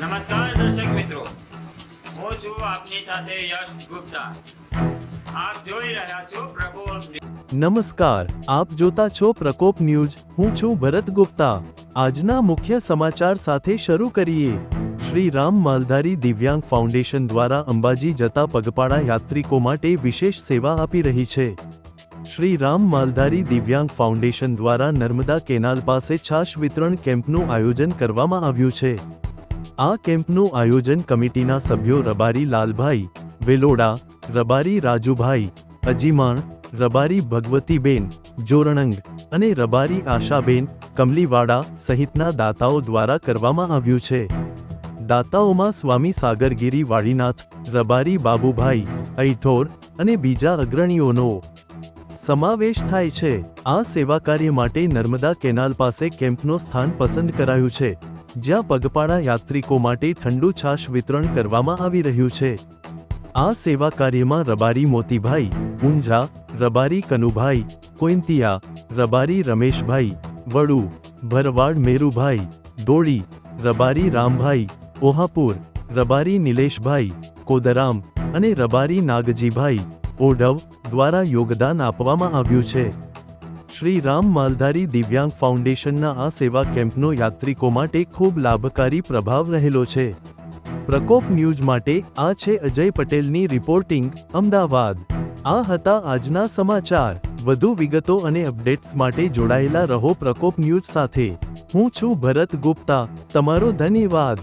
નમસ્કાર દર્શક મિત્રો. હું છું આપની સાથે યશ ગુપ્તા. આપ જોઈ રહ્યા છો પ્રકોપ નમસ્કાર. આપ જોતા છો પ્રકોપ ન્યૂઝ. હું છું ભરત ગુપ્તા. આજના મુખ્ય સમાચાર સાથે શરૂ કરીએ. શ્રી રામ માલધારી દિવ્યાંગ ફાઉન્ડેશન દ્વારા અંબાજી જતા પગપાળા યાત્રિકો માટે વિશેષ સેવા આપી રહી છે. શ્રી રામ માલધારી દિવ્યાંગ ફાઉન્ડેશન દ્વારા નર્મદા કેનાલ પાસે છાશ વિતરણ કેમ્પનું આયોજન કરવામાં આવ્યું છે. આ કેમ્પનું આયોજન કમિટીના સભ્યો રબારી લાલભાઈ, વેલોડા, રબારી રાજુભાઈ, અજીમાણ, રબારી ભગવતીબેન, જોરણંગ અને રબારી આશાબેન, કમલીવાડા સહિતના દાતાઓ દ્વારા કરવામાં આવ્યું છે. દાતાઓમાં સ્વામી સાગરગીરી વાડીનાથ રબારી બાબુભાઈ ઐઠોર અને બીજા અગ્રણીઓનો સમાવેશ થાય છે. આ સેવા કાર્ય માટે નર્મદા કેનાલ પાસે કેમ્પનો સ્થાન પસંદ કરાયું છે, જ્યાં પગપાળા યાત્રિકો માટે ઠંડુ છાશ વિતરણ કરવામાં આવી રહ્યું છે. આ સેવા કાર્યમાં રબારી મોતીભાઈ, ઊંઝા, રબારી કનુભાઈ, કોઈંતિયા, રબારી રમેશભાઈ, વડુ, ભરવાડ મેરુભાઈ, દોડી, રબારી રામભાઈ, ઓહાપુર, રબારી નિલેશભાઈ, કોદરામ અને રબારી નાગજીભાઈ, ઓઢવ દ્વારા યોગદાન આપવામાં આવ્યું છે. શ્રી રામ માલધારી દિવ્યાંગ ફાઉન્ડેશનના આ સેવા કેમ્પનો યાત્રિકો માટે ખૂબ લાભકારી પ્રભાવ રહેલો છે. પ્રકોપ ન્યૂઝ માટે આ છે અજય પટેલની રિપોર્ટિંગ, અમદાવાદ. આ હતા આજના સમાચાર. વધુ વિગતો અને અપડેટ્સ માટે જોડાયેલા રહો પ્રકોપ ન્યૂઝ સાથે. હું છું ભરત ગુપ્તા. તમારો ધન્યવાદ.